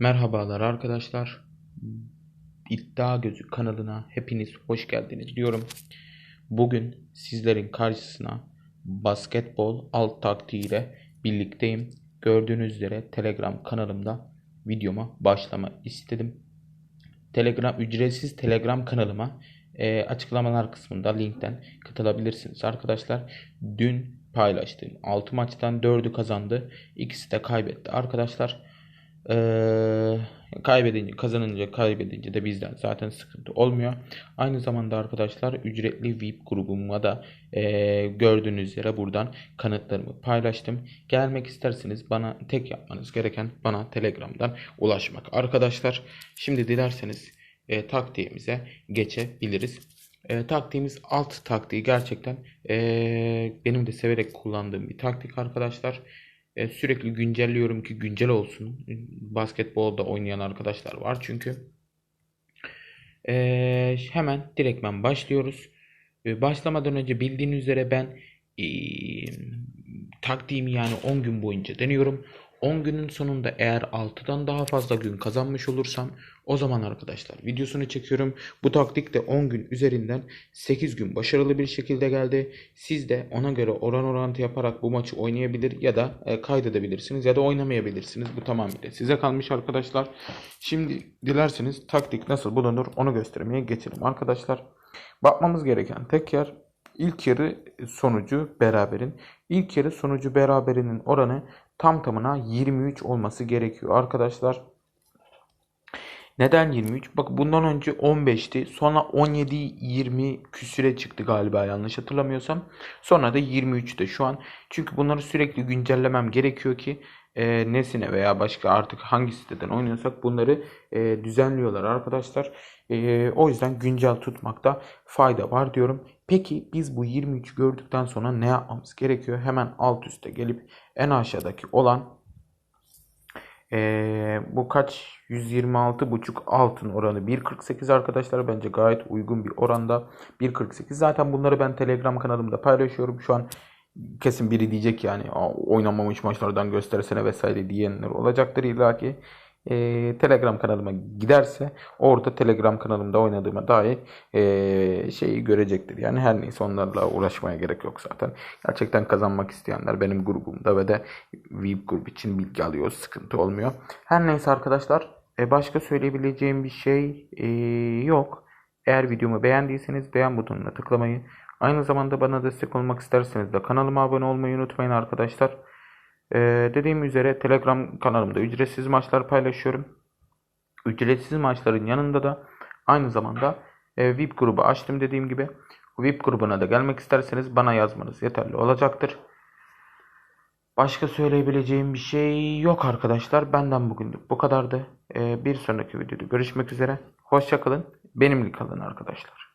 Merhabalar arkadaşlar. İddia Gözü kanalına hepiniz hoş geldiniz diyorum. Bugün sizlerin karşısına basketbol alt taktiğiyle birlikteyim. Gördüğünüz üzere Telegram kanalımda videoma başlama istedim. Telegram ücretsiz Telegram kanalıma e, açıklamalar kısmında linkten katılabilirsiniz arkadaşlar. Dün paylaştığım 6 maçtan 4'ü kazandı. İkisi de kaybetti arkadaşlar. Ee, kaybedince kazanınca kaybedince de bizden zaten sıkıntı olmuyor. Aynı zamanda arkadaşlar ücretli VIP grubuma da e, gördüğünüz üzere buradan kanıtlarımı paylaştım. Gelmek isterseniz bana tek yapmanız gereken bana Telegram'dan ulaşmak. Arkadaşlar şimdi dilerseniz e, taktiğimize geçebiliriz. E, taktiğimiz alt taktiği gerçekten e, benim de severek kullandığım bir taktik arkadaşlar. E, sürekli güncelliyorum ki güncel olsun. Basketbolda oynayan arkadaşlar var çünkü. E, hemen direktmen başlıyoruz. E, başlamadan önce bildiğiniz üzere ben e, taktiğimi yani 10 gün boyunca deniyorum. 10 günün sonunda eğer 6'dan daha fazla gün kazanmış olursam o zaman arkadaşlar videosunu çekiyorum. Bu taktik de 10 gün üzerinden 8 gün başarılı bir şekilde geldi. Siz de ona göre oran orantı yaparak bu maçı oynayabilir ya da e, kaydedebilirsiniz ya da oynamayabilirsiniz. Bu tamamıyla size kalmış arkadaşlar. Şimdi dilerseniz taktik nasıl bulunur onu göstermeye geçelim arkadaşlar. Bakmamız gereken tek yer ilk yarı sonucu beraberin. İlk yarı sonucu beraberinin oranı tam tamına 23 olması gerekiyor arkadaşlar. Neden 23? Bak bundan önce 15'ti. Sonra 17 20 küsüre çıktı galiba yanlış hatırlamıyorsam. Sonra da 23'te şu an. Çünkü bunları sürekli güncellemem gerekiyor ki e, nesine veya başka artık hangi siteden oynuyorsak bunları e, düzenliyorlar arkadaşlar. E, o yüzden güncel tutmakta fayda var diyorum. Peki biz bu 23 gördükten sonra ne yapmamız gerekiyor? Hemen alt üste gelip en aşağıdaki olan ee, bu kaç? 126,5 altın oranı 1.48 arkadaşlar bence gayet uygun bir oranda 1.48 zaten bunları ben telegram kanalımda paylaşıyorum şu an kesin biri diyecek yani oynamamış maçlardan göstersene vesaire diyenler olacaktır illaki e, Telegram kanalıma giderse orada Telegram kanalımda oynadığıma dair e, şeyi görecektir. Yani her neyse onlarla uğraşmaya gerek yok zaten. Gerçekten kazanmak isteyenler benim grubumda ve de VIP grup için bilgi alıyor. Sıkıntı olmuyor. Her neyse arkadaşlar e, başka söyleyebileceğim bir şey e, yok. Eğer videomu beğendiyseniz beğen butonuna tıklamayı, aynı zamanda bana destek olmak isterseniz de kanalıma abone olmayı unutmayın arkadaşlar. Ee, dediğim üzere Telegram kanalımda ücretsiz maçlar paylaşıyorum. Ücretsiz maçların yanında da aynı zamanda e, VIP grubu açtım dediğim gibi. VIP grubuna da gelmek isterseniz bana yazmanız yeterli olacaktır. Başka söyleyebileceğim bir şey yok arkadaşlar. Benden bugünlük bu kadardı. Ee, bir sonraki videoda görüşmek üzere. Hoşçakalın. Benimle kalın arkadaşlar.